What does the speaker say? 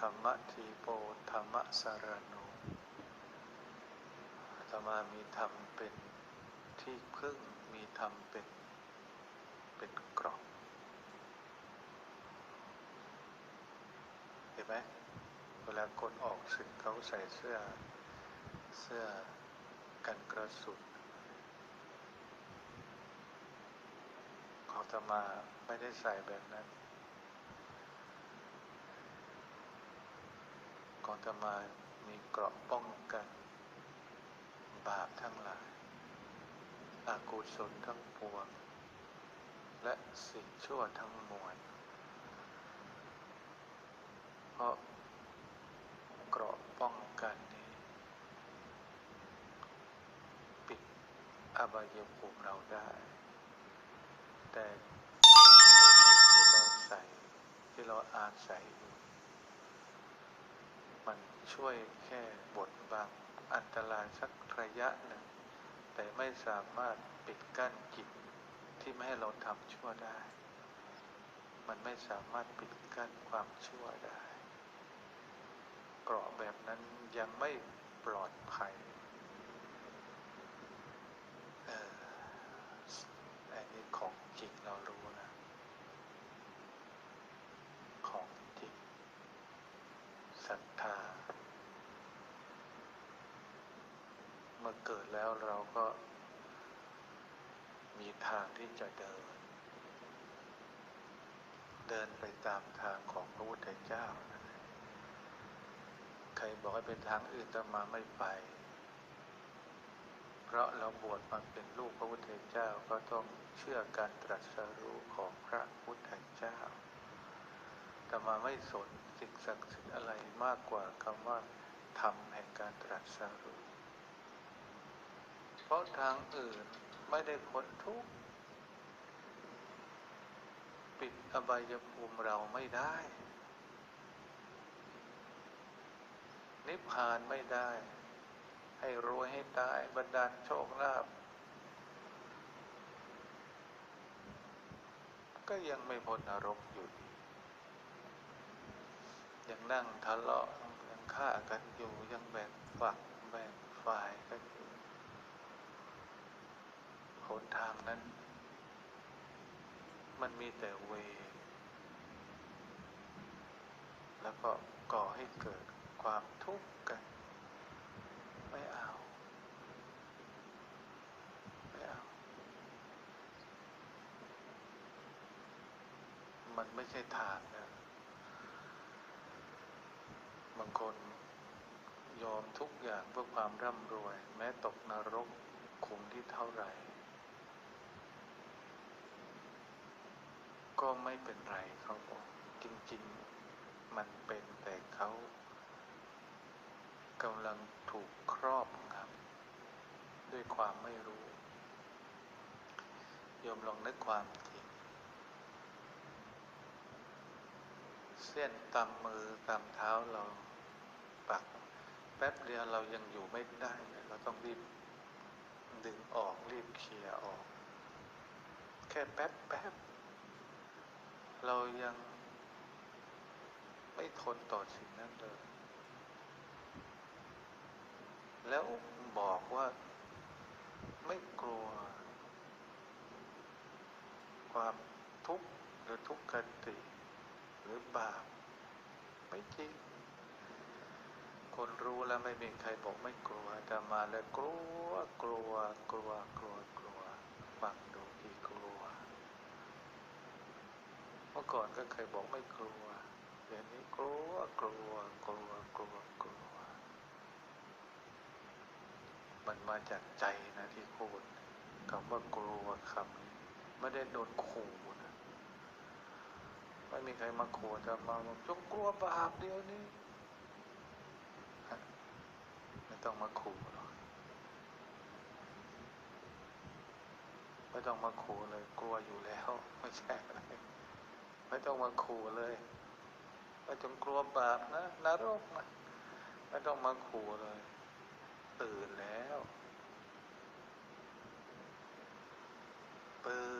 ธรรมทีโปธรรมสารโนอาตมามีธรรมเป็นที่พึ่งมีธรรมเป็นเป็นกรอบเห็นไหมเวลาคนออกศึกเขาใส่เสื้อเสื้อกันกระสุนของอาตมาไม่ได้ใส่แบบนั้น ของอาตมามีเกราะป้องกัน บาปทั้งหลายอากุศลทั้งปวง และสิ่งชั่วทั้งมวล เพราะเกราะป้องกันนี้ ปิดอบายภูมิเราได้ แต่ที่เราใส่ที่เราอาศัยอยู่ ช่วยแค่บดบังอันตรายสักระยะหนึ่ง แต่ไม่สามารถปิดกั้นจิตที่ไม่ให้เราทำชั่วได้ มันไม่สามารถปิดกั้นความชั่วได้เกราะแบบนั้นยังไม่ปลอดภัยอออันนี้ของจริงเรารู้นะ ของจริงศรัทธา เมื่อเกิดแล้วเราก็มีทางที่จะเดิน เดินไปตามทางของพระพุทธเจ้านะใครบอกให้เป็นทางอื่นแต่มาไม่ไป เพราะเราบวชมาเป็นลูกพระพุทธเจ้าก็ต้องเชื่อการตรัสรู้ของพระพุทธเจ้าแต่มาไม่สนสิ่งศักดิ์สิทธิ์อะไรมากกว่าคำว่าธรรมแห่งการตรัสรู้ เพราะทางอื่นไม่ได้พ้นทุกข์ปิดอบายภูมิเราไม่ได้ นิพพานไม่ได้ ให้รวยให้ตายบรรดาลโชคลาภก็ยังไม่พ้นนรกอยู่ดียังนั่งทะเลาะยังฆ่ากันอยู่ยังแบ่งฝักแบ่งฝ่ายกันอยู่ นทางนั้น มันมีแต่เว แล้วก็ก่อให้เกิดความทุกข์กัน ไม่เอา ไม่เอา มันไม่ใช่ทางนะบางคนยอมทุกอย่างเพื่อความร่ำรวย แม้ตกนรกขุมที่เท่าไหร่ ก็ไม่เป็นไรเขาบอกจริง ๆ มันเป็นแต่เขากำลังถูกครอบงำด้วยความไม่รู้โยมลองนึกความจริง เส้นตามมือตามเท้าเราปัก แป๊บเดียวเรายังอยู่ไม่ได้เลยเราต้องรีบดึงออกรีบเคลียร์ออก แค่แป๊บแป๊บ เรายังไม่ทนต่อสิ่งนั้นเลย แล้วบอกว่าไม่กลัว ความทุกข์หรือทุกขติ หรือบาปไม่จริง คนรู้แล้วไม่มีใครบอกไม่กลัวแต่มาเลยกลัวกลัวกลัวกลัวกลัวฟังดูกี่กลัว มื่อก่อนก็เคยบอกไม่กลัวเดี๋ยวนี้กลัวกลัวกลัวกลัวกลัว มันมาจากใจนะที่พูดคำว่ากลัวคำนี้ไม่ได้โดนขู่นะไม่มีใครมาขู่แต่มาบอกจงกลัวบาปเดียวนี้ไม่ต้องมาขู่หรอกไม่ต้องมาขู่เลยกลัวอยู่แล้ว ไม่ใช่อะไร ไม่ต้องมาขู่เลยไม่ต้องกลัวบาปนะนรกนะไม่ต้องมาขู่เลย ตื่นแล้ว ตื่น